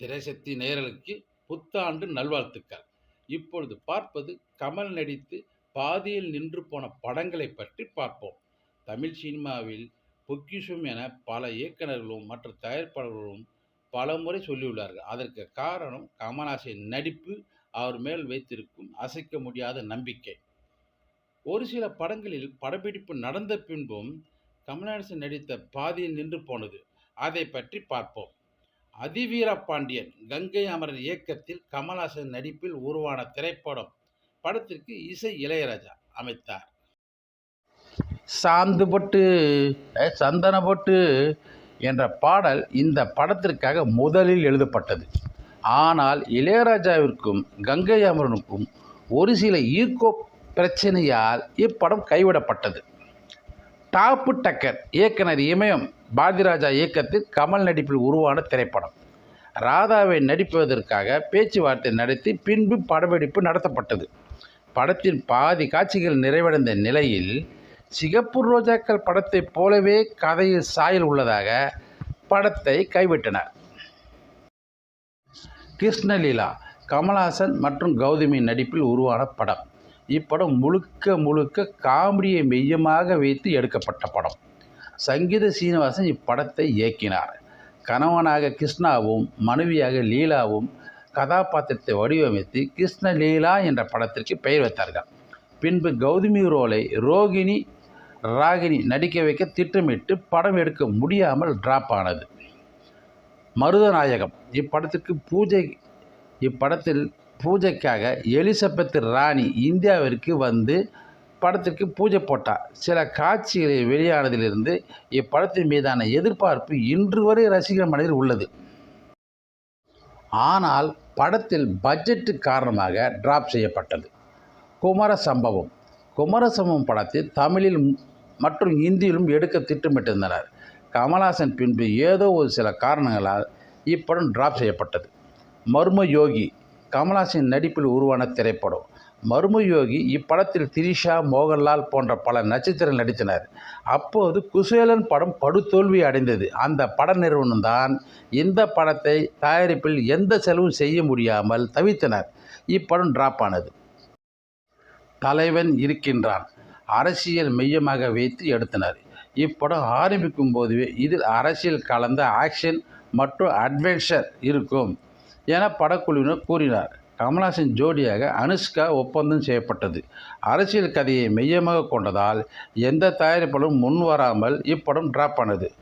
திரைசக்தி நேயர்களுக்கு புத்தாண்டு நல்வாழ்த்துக்கள். இப்பொழுது பார்ப்பது கமல் நடித்து பாதியில் நின்று போன படங்களை பற்றி பார்ப்போம். தமிழ் சினிமாவில் பொக்கிஷம் என பல இயக்குநர்களும் மற்ற தயாரிப்பாளர்களும் பல முறை சொல்லியுள்ளார்கள். அதற்கு காரணம் கமலாசின் நடிப்பு அவர் மேல் வைத்திருக்கும் அசைக்க முடியாத நம்பிக்கை. ஒரு சில படங்களில் படப்பிடிப்பு நடந்த பின்பும் கமல்ஹாசன் நடித்த பாதியில் நின்று போனது. அதை பற்றி பார்ப்போம். அதிவீர பாண்டியன் கங்கை அமரன் இயக்கத்தில் கமல்ஹாசன் நடிப்பில் உருவான திரைப்படம் படத்திற்கு இசை இளையராஜா அமைத்தார். சாந்து பொட்டு சந்தன பொட்டு என்ற பாடல் இந்த படத்திற்காக முதலில் எழுதப்பட்டது. ஆனால் இளையராஜாவிற்கும் கங்கை அமரனுக்கும் ஒரு சில ஈர்க்கோ பிரச்சனையால் இப்படம் கைவிடப்பட்டது. டாப்பு டக்கர் இயக்குனர் இமயம் பாரதிராஜா இயக்கத்தில் கமல் நடிப்பில் உருவான திரைப்படம். ராதாவை நடிப்பதற்காக பேச்சுவார்த்தை நடத்தி பின்பு படப்பிடிப்பு நடத்தப்பட்டது. படத்தின் பாதி காட்சிகள் நிறைவடைந்த நிலையில் சிகப்பு ரோஜாக்கள் படத்தைப் போலவே கதையில் சாயல் உள்ளதாக படத்தை கைவிட்டனர். கிருஷ்ணலீலா கமல்ஹாசன் மற்றும் கௌதமி நடிப்பில் உருவான படம். இப்படம் முழுக்க முழுக்க காமெடியை மையமாக வைத்து எடுக்கப்பட்ட படம். சங்கீத சீனிவாசன் இப்படத்தை இயக்கினார். கணவனாக கிருஷ்ணாவும் மனைவியாக லீலாவும் கதாபாத்திரத்தை வடிவமைத்து கிருஷ்ண லீலா என்ற படத்திற்கு பெயர் வைத்தார்கள். பின்பு கௌதமி ரோலை ரோகிணி ராகினி நடிக்க வைக்க திட்டமிட்டு படம் எடுக்க முடியாமல் டிராப் ஆனது. மருதநாயகம் இப்படத்திற்கு பூஜை இப்படத்தில் பூஜைக்காக எலிசபெத் ராணி இந்தியாவிற்கு வந்து படத்திற்கு பூஜை போட்டார். சில காட்சிகளை வெளியானதிலிருந்து இப்படத்தின் மீதான எதிர்பார்ப்பு இன்று வரை ரசிகர் மனதில் உள்ளது. ஆனால் படத்தில் பட்ஜெட்டு காரணமாக டிராப் செய்யப்பட்டது. குமர சம்பவம் குமர சம்பவம் படத்தை தமிழில் மற்றும் இந்தியிலும் எடுக்க திட்டமிட்டிருந்தனர். கமலாசன் பின்பு ஏதோ ஒரு சில காரணங்களால் இப்படம் டிராப் செய்யப்பட்டது. மர்ம யோகி கமலாசின் நடிப்பில் உருவான திரைப்படம். மர்மயோகி இப்படத்தில் திரிஷா மோகன்லால் போன்ற பல நட்சத்திரங்கள் நடித்தனர். அப்போது குசேலன் படம் படுதோல்வி அடைந்தது. அந்த பட நிறுவனம் தான் இந்த படத்தை தயாரிப்பில் எந்த செலவும் செய்ய முடியாமல் தவித்தனர். இப்படம் டிராப் ஆனது. தலைவன் இருக்கின்றான். அரசியல் மையமாக வைத்து எடுத்தனர். இப்படம் ஆரம்பிக்கும் போதுவே இதில் அரசியல் கலந்த ஆக்ஷன் மற்றும் அட்வென்ச்சர் இருக்கும். என படக்குழுவினர் கூறினார். கமல்ஹாசன் ஜோடியாக அனுஷ்கா ஒப்பந்தம் செய்யப்பட்டது. அரசியல் கதையை மையமாக கொண்டதால் எந்த தயாரிப்பாலும் முன் வராமல் இப்படம் டிராப் ஆனது.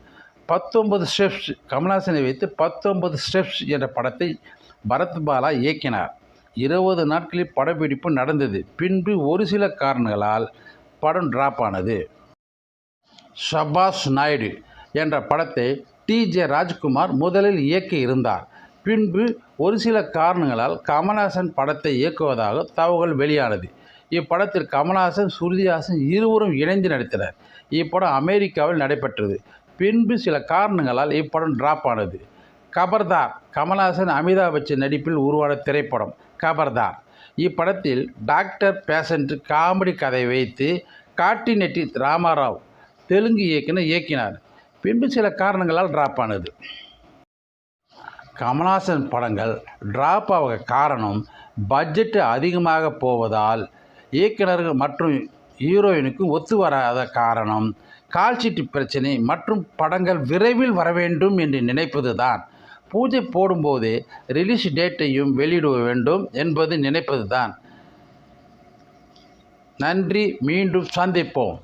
பத்தொன்பது ஸ்டெப்ஸ் கமல்ஹாசனை வைத்து பத்தொன்பது ஸ்டெப்ஸ் என்ற படத்தை பரத் பாலா இயக்கினார். இருபது நாட்களில் படப்பிடிப்பு நடந்தது. பின்பு ஒரு சில காரணங்களால் படம் டிராப் ஆனது. ஷபாஸ் நாயுடு என்ற படத்தை டி ஜே ராஜ்குமார் முதலில் இயக்கி இருந்தார். பின்பு ஒரு சில காரணங்களால் கமல்ஹாசன் படத்தை இயக்குவதாக தகவல் வெளியானது. இப்படத்தில் கமல்ஹாசன் சுருதிஹாசன் இருவரும் இணைந்து நடித்தனர். இப்படம் அமெரிக்காவில் நடைபெற்றது. பின்பு சில காரணங்களால் இப்படம் டிராப் ஆனது. கபர்தார் கமல்ஹாசன் அமிதாப் பச்சன் நடிப்பில் உருவான திரைப்படம் கபர்தார். இப்படத்தில் டாக்டர் பேஷண்ட் காமெடி கதை வைத்து காட்டிநெட்டி ராமாராவ் தெலுங்கு இயக்குனர் இயக்கினார். பின்பு சில காரணங்களால் டிராப் ஆனது. கமல்ஹாசன் படங்கள் ட்ராப் ஆக காரணம் பட்ஜெட்டு அதிகமாக போவதால் இயக்குனர்கள் மற்றும் ஹீரோயினுக்கும் ஒத்து வராத காரணம். கால்ஷீட்டு பிரச்சனை மற்றும் படங்கள் விரைவில் வர வேண்டும் என்று நினைப்பது தான் பூஜை போடும்போது ரிலீஸ் டேட்டையும் வெளியிட வேண்டும் என்பது நினைப்பது தான் நன்றி மீண்டும் சந்திப்போம்.